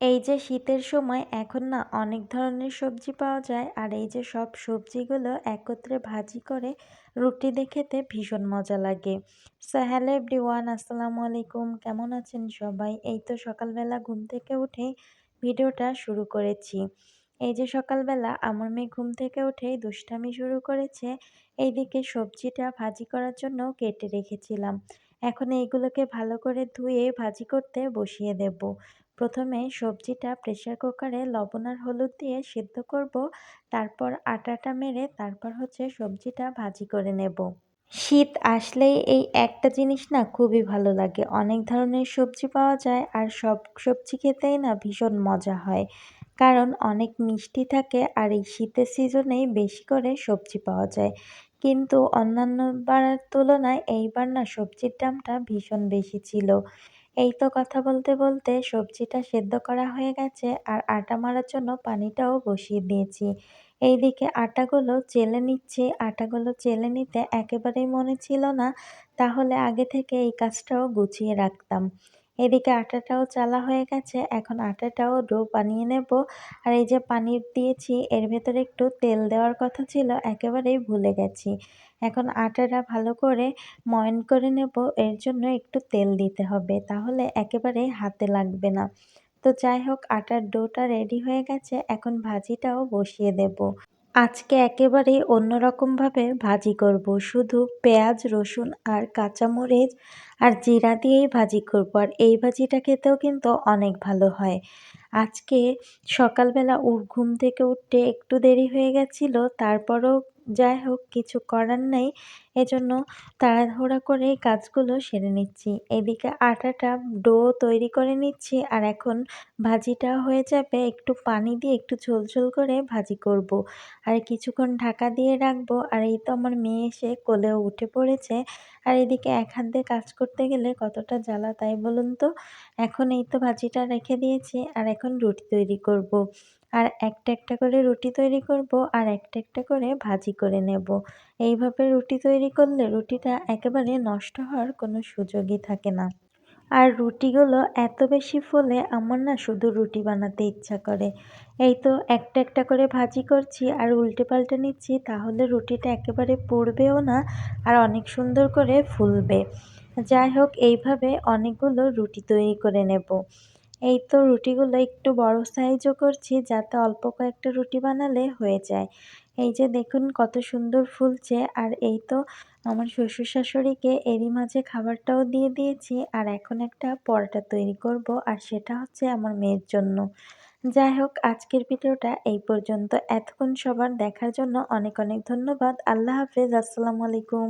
এই যে শীতের সময় এখন না অনেক ধরনের সবজি পাওয়া যায়, আর এই যে সব সবজিগুলো একত্রে ভাজি করে রুটি দিয়ে খেতে ভীষণ মজা লাগে। সো হ্যালো এভরিওয়ান, আসসালামু আলাইকুম, কেমন আছেন সবাই? এই তো সকালবেলা ঘুম থেকে উঠে ভিডিওটা শুরু করেছি। এই যে সকালবেলা আমার মেয়ে ঘুম থেকে উঠেই দুষ্টামি শুরু করেছে, এইদিকে সবজিটা ভাজি করার জন্য কেটে রেখেছিলাম। এখন এইগুলোকে ভালো করে ধুয়ে ভাজি করতে বসিয়ে দেব। প্রথমে সবজিটা প্রেশার কুকারে লবণ আর হলুদ দিয়ে সিদ্ধ করব, তারপর আটাটা মেরে তারপর হচ্ছে সবজিটা ভাজি করে নেব। শীত আসলেই এই একটা জিনিস না খুবই ভালো লাগে। অনেক ধরনের সবজি পাওয়া যায় আর সব সবজি খেতেই না ভীষণ মজা হয়। কারণ অনেক মিষ্টি থাকে আর এই শীতের সিজনেই বেশি করে সবজি পাওয়া যায়। কিন্তু অন্যান্য বারের তুলনায় এইবার না সবজির দামটা ভীষণ বেশি ছিল। এই তো কথা বলতে বলতে সবজিটা সেদ্ধ করা হয়ে গেছে আর আটা মারার জন্য পানিটাও বসিয়ে দিয়েছি। এইদিকে আটাগুলো চেলে নিচ্ছি। আটাগুলো চেলে নিতে একেবারেই মনে ছিল না। তাহলে আগে থেকে এই কাজটাও গুছিয়ে রাখতাম। এদিকে আটাটাও চালা হয়ে গেছে, এখন আটাটাও ডো বানিয়ে নেব। আর এই যে পানি দিয়েছি, এর ভেতরে একটু তেল দেওয়ার কথা ছিল, একেবারেই ভুলে গেছি। এখন আটাটা ভালো করে ময়ন করে নেব, এর জন্য একটু তেল দিতে হবে, তাহলে একেবারে হাতে লাগবে না। তো যাই হোক, আটার ডোটা রেডি হয়ে গেছে, এখন ভাজিটাও বসিয়ে দেব। আজকে একেবারে অন্যরকমভাবে ভাজি করব। শুধু পেঁয়াজ, রসুন আর কাঁচামরিচ আর জিরা দিয়েই ভাজি করব। আর এই ভাজিটা খেতেও কিন্তু অনেক ভালো হয়। আজকে সকালবেলা ঘুম থেকে উঠতে একটু দেরি হয়ে গেছিল, তারপরও যাই হোক, কিছু করার নেই। এজন্য তাড়াহুড়া করে কাজগুলো সেরে নিচ্ছি। এদিকে আটাটা ডো তৈরি করে নিচ্ছি আর এখন ভাজিটা হয়ে যাবে। একটু পানি দিয়ে একটু ঝোলঝোল করে ভাজি করব। আর কিছুক্ষণ ঢাকা দিয়ে রাখব। আর এই তো আমার মেয়ে এসে কোলেও উঠে পড়েছে। আর এদিকে এক হাত দিয়ে কাজ করতে গেলে কতটা জ্বালা তাই বলুন তো? এখন এই তো ভাজিটা রেখে দিয়েছি। আর এখন রুটি তৈরি করব। আর একটা একটা করে রুটি তৈরি করব আর একটা একটা করে ভাজি করে নেব। এইভাবে রুটি তৈরি করলে রুটিটা একেবারে নষ্ট হওয়ার কোনো সুযোগই থাকে না। আর রুটিগুলো এত বেশি ফলে আমার না শুধু রুটি বানাতে ইচ্ছা করে। এই তো একটা একটা করে ভাজি করছি আর উল্টে পাল্টে নিচ্ছি, তাহলে রুটিটা একেবারে পড়বেও না আর অনেক সুন্দর করে ফুলবে। যাই হোক, এইভাবে অনেকগুলো রুটি তৈরি করে নেব। এই তো রুটিগুলো একটু বড় সাইজও করছি, যাতে অল্প কয়েকটা রুটি বানালে হয়ে যায়। এই যে দেখুন কত সুন্দর ফুলছে, আর এই তো আমার শ্বশুর শাশুড়িকে এরই মাঝে খাবারটাও দিয়ে দিয়েছি, আর এখন একটা পরোটা তৈরি করব, আর সেটা হচ্ছে আমার মেয়ের জন্য। যাই হোক, আজকের ভিডিওটা এই পর্যন্ত। এতক্ষণ সবার দেখার জন্য অনেক অনেক ধন্যবাদ। আল্লাহ হাফেজ, আসসালামু আলাইকুম।